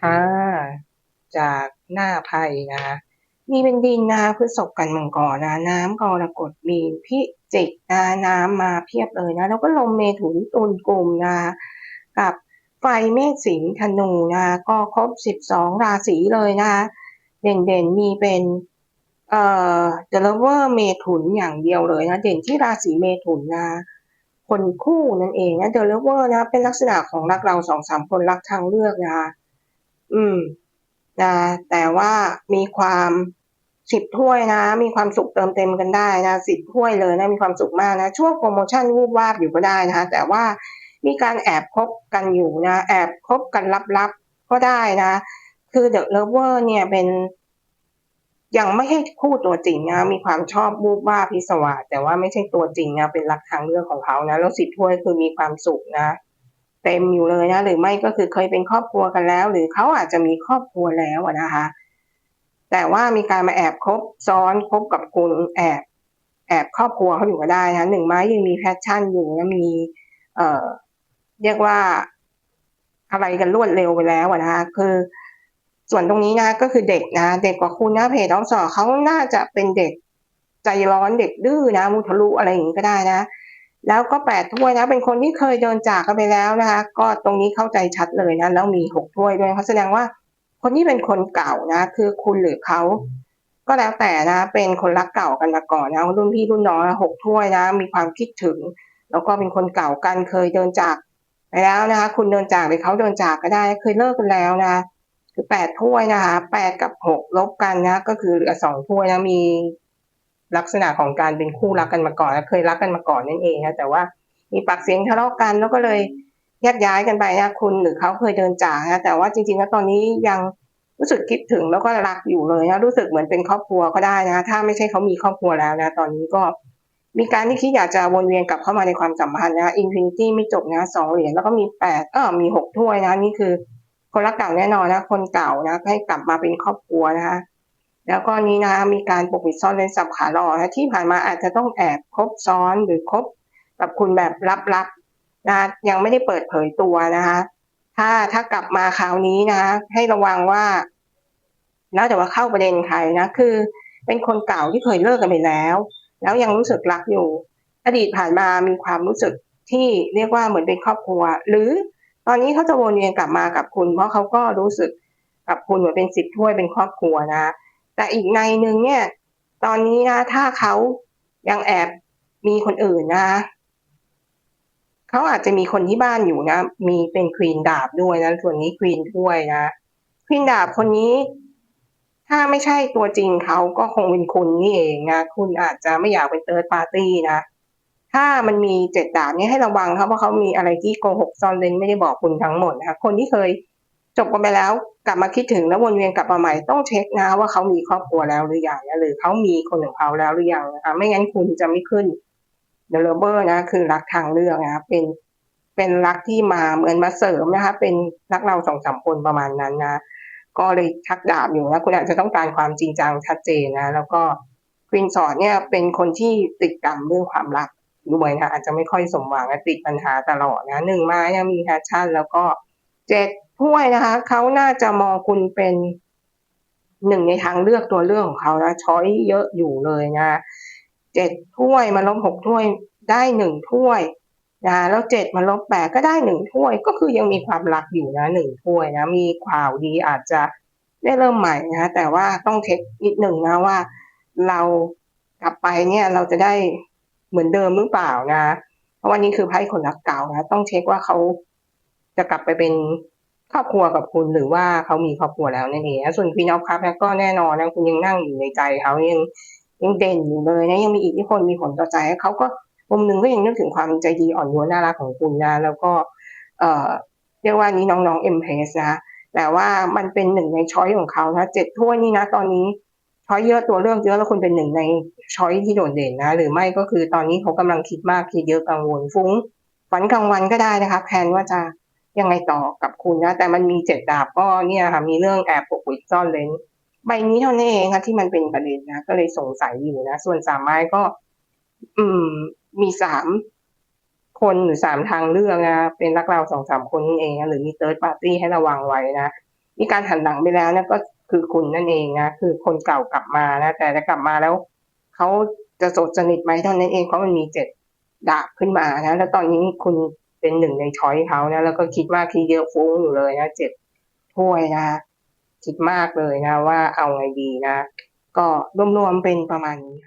ค่ะ จากหน้าไพ่นะคะมีเป็นดินนะคะพฤษภกันมังกรนะ น้ำกรกฎมีนพิจิกนะน้ำมาเพียบเลยนะ แล้วก็ลมเมถุนตุลกลุ่มนะกับไฟเมษสิงธนูนะก็ครบสิบสองราศีเลยนะคะเด่นๆมีเป็นเอ่อเดลเวอร์เมถุนอย่างเดียวเลยนะ เด่นที่ราศีเมถุนนะคนคู่นั่นเองนะเดลเวอร์นะเป็นลักษณะของรักเราสองสามคนรักทางเลือกนะคะ อืมนะแต่ว่ามีความสิบถ้วยนะ มีความสุขเติมเต็มกันได้นะสิบถ้วยเลยนะมีความสุขมากนะ ช่วงโปรโมชั่นวูบวาบอยู่ก็ได้นะคะแต่ว่ามีการแอบคบกันอยู่นะ แอบคบกันลับๆก็ได้นะ คือเดอะเลเวอร์เนี่ยเป็นยังไม่ให้คู่ตัวจริงนะ มีความชอบวูบวาพิศวาสแต่ว่าไม่ใช่ตัวจริงนะ เป็นรักทางเลือกของเขานะ แล้วสิบถ้วยคือมีความสุขนะ เต็มอยู่เลยนะหรือไม่ก็คือเคยเป็นครอบครัวกันแล้ว หรือเขาอาจจะมีครอบครัวแล้วนะคะ แต่ว่ามีการมาแอบคบซ้อนคบกับคุณแอบแอบครอบครัวเขาอยู่ก็ได้นะหนึ่งไม้ยังมีแพชชั่นอยู่นะมี เอ่อ เรียกว่าอะไรกันรวดเร็วไปแล้วนะคะคือส่วนตรงนี้นะก็คือเด็กนะเด็กกว่าคุณนะเพจน้องสอเขาน่าจะเป็นเด็กใจร้อนเด็กดื้อนะมุทะลุอะไรอย่างนี้ก็ได้นะ แล้วก็แปดถ้วยนะ เป็นคนที่เคยเดินจากกันไปแล้วนะคะ ก็ตรงนี้เข้าใจชัดเลยนะ แล้วมีหกถ้วยด้วยเขาแสดงว่า คนที่เป็นคนเก่านะ คือคุณหรือเขา ก็แล้วแต่นะ เป็นคนรักเก่ากันมาก่อนนะรุ่นพี่รุ่นน้องหกถ้วยนะ มีความคิดถึง แล้วก็เป็นคนเก่ากันเคยเดินจากไปแล้วนะคะ คุณเดินจากหรือเขาเดินจากก็ได้ เคยเลิกกันแล้วนะคือแปดถ้วยนะคะแปดกับหกลบกันนะ ก็คือเหลือสองถ้วยนะมี ลักษณะของการเป็นคู่รักกันมาก่อนเคยรักกันมาก่อนนั่นเองนะแต่ว่ามีปากเสียงทะเลาะกันแล้วก็เลยแยกย้ายกันไปนะคุณหรือเขาเคยเดินจากนะแต่ว่าจริงๆแล้วตอนนี้ยังรู้สึกคิดถึงแล้วก็รักอยู่เลยนะรู้สึกเหมือนเป็นครอบครัวก็ได้นะถ้าไม่ใช่เขามีครอบครัวแล้วนะ ตอนนี้ก็มีการที่คิดอยากจะวนเวียนกลับเข้ามาในความสัมพันธ์นะอินฟินิตี้ไม่จบนะสองเหรียญแล้วก็มีแปดเออมีหกถ้วยนะนี่คือ คนรักเก่าแน่นอนนะ คนเก่านะให้กลับมาเป็นครอบครัวนะคะ แล้วก็นี้นะมีการปกปิดซ่อนเร้นสับขาหลอกนะที่ผ่านมาอาจจะต้องแอบคบซ้อนหรือคบกับคุณแบบลับๆนะยังไม่ได้เปิดเผยตัวนะคะถ้าถ้ากลับมาคราวนี้นะ ให้ระวังว่าแล้วแต่ว่าเข้าประเด็นใครนะคือ เป็นคนเก่าที่เคยเลิกกันไปแล้ว แล้วยังรู้สึกรักอยู่ อดีตผ่านมามีความรู้สึกที่เรียกว่าเหมือนเป็นครอบครัว หรือตอนนี้เขาจะวนเวียนกลับมากับคุณ เพราะเขาก็รู้สึกกับคุณเหมือนเป็นสิบถ้วยเป็นครอบครัวนะ แต่อีกในหนึ่งเนี่ย ตอนนี้นะถ้าเขายังแอบมีคนอื่นนะเขาอาจจะมีคนที่บ้านอยู่นะ มีเป็นควีนดาบด้วยนะส่วนนี้ควีนถ้วยนะควีนดาบคนนี้ ถ้าไม่ใช่ตัวจริงเขาก็คงเป็นคุณนี่เองนะคุณอาจจะไม่อยากเป็นเติร์ดปาร์ตี้นะถ้ามันมีเจ็ดดาบเนี่ยให้ระวังเขาเพราะเขามีอะไรที่โกหกซ่อนเร้นไม่ได้บอกคุณทั้งหมดนะคะคนที่เคย จบกันไปแล้วกลับมาคิดถึงแล้ววนเวียนกลับมาใหม่ต้องเช็คนะว่าเขามีครอบครัวแล้วหรือยังหรือเขามีคนของเขาแล้วหรือยังนะคะไม่งั้นคุณจะไม่ขึ้นเดลเบอร์นะคือรักทางเลือกนะเป็นเป็นรักที่มาเหมือนมาเสริมนะคะเป็นรักเราสองสามคนประมาณนั้นนะก็เลยชักดาบอยู่นะคุณอาจจะต้องการความจริงจังชัดเจนนะ แล้วก็ควินสอนเนี่ยเป็นคนที่ติดกรรมเรื่องความรักด้วยนะอาจจะไม่ค่อยสมหวังติดปัญหาตลอดนะหนึ่งไม้ยังมีแพชชั่น แล้วก็เจ็ด ถ้วยนะคะเขาน่าจะมองคุณเป็นหนึ่งในทางเลือกตัวเลือกของเขานะช้อยเยอะอยู่เลยนะเจ็ดถ้วยมาลบหกถ้วยได้หนึ่งถ้วยนะแล้วเจ็ดมาลบแปดก็ได้หนึ่งถ้วย ก็คือยังมีความรักอยู่นะหนึ่งถ้วยนะมีข่าวดีอาจจะได้เริ่มใหม่นะแต่ว่าต้องเช็คนิดหนึ่งนะว่า เรากลับไปเนี่ยเราจะได้เหมือนเดิมหรือเปล่านะ เพราะวันนี้คือไพ่คนรักเก่านะต้องเช็คว่าเขาจะกลับไปเป็น ครอบครัวกับคุณหรือว่าเขามีครอบครัวแล้วนั่นเองส่วนพีนอฟครับก็แน่นอนนะคุณยังนั่งอยู่ในใจเขายังยังเด่นอยู่เลยนะยังมีอิทธิพลมีผลต่อใจเขาก็มุมหนึ่งก็ยังนึกถึงความใจดีอ่อนโยนน่ารักของคุณนะแล้วก็ เอ่อเรียกว่านี้น้องๆเอ็มเพสนะแต่ว่ามันเป็นหนึ่งในช้อยของเขานะเจ็ดถ้วยนี่นะ ตอนนี้ช้อยเยอะตัวเลือกเยอะแล้วคุณเป็นหนึ่งในช้อยที่โดดเด่นนะ หรือไม่ก็คือตอนนี้เขากำลังคิดมากคิดเยอะกังวลฟุ้งฝันกลางวันก็ได้นะคะแพนว่าจะ ยังไงต่อกับคุณนะ แต่มันมีเจ็ดดาบก็เนี่ยค่ะ มีเรื่องแอบปกปิดซ่อนเลนใบนี้เท่านั้นเองค่ะที่มันเป็นประเด็นนะ ก็เลยสงสัยอยู่นะ ส่วนสามไม้ก็ อืม มีสามคนหรือสามทางเลือกนะเป็นรักเราสองสามคนนี่เองนะหรือมีเติร์ดปาร์ตี้ให้ระวังไว้นะมีการหันหลังไปแล้วนะก็คือคุณนั่นเองนะคือคนเก่ากลับมานะแต่จะกลับมาแล้วเขาจะสดสนิทไหมเท่านั้นเองเพราะมันมีเจ็ดดาบขึ้นมานะแล้วตอนนี้คุณ เป็นหนึ่งในช้อยเขานะ แล้วก็คิดมากคิดเยอะฟุ้งอยู่เลยนะเจ็ดถ้วยนะ คิดมากเลยนะ ว่าเอาไงดีนะ ก็รวมๆเป็นประมาณนี้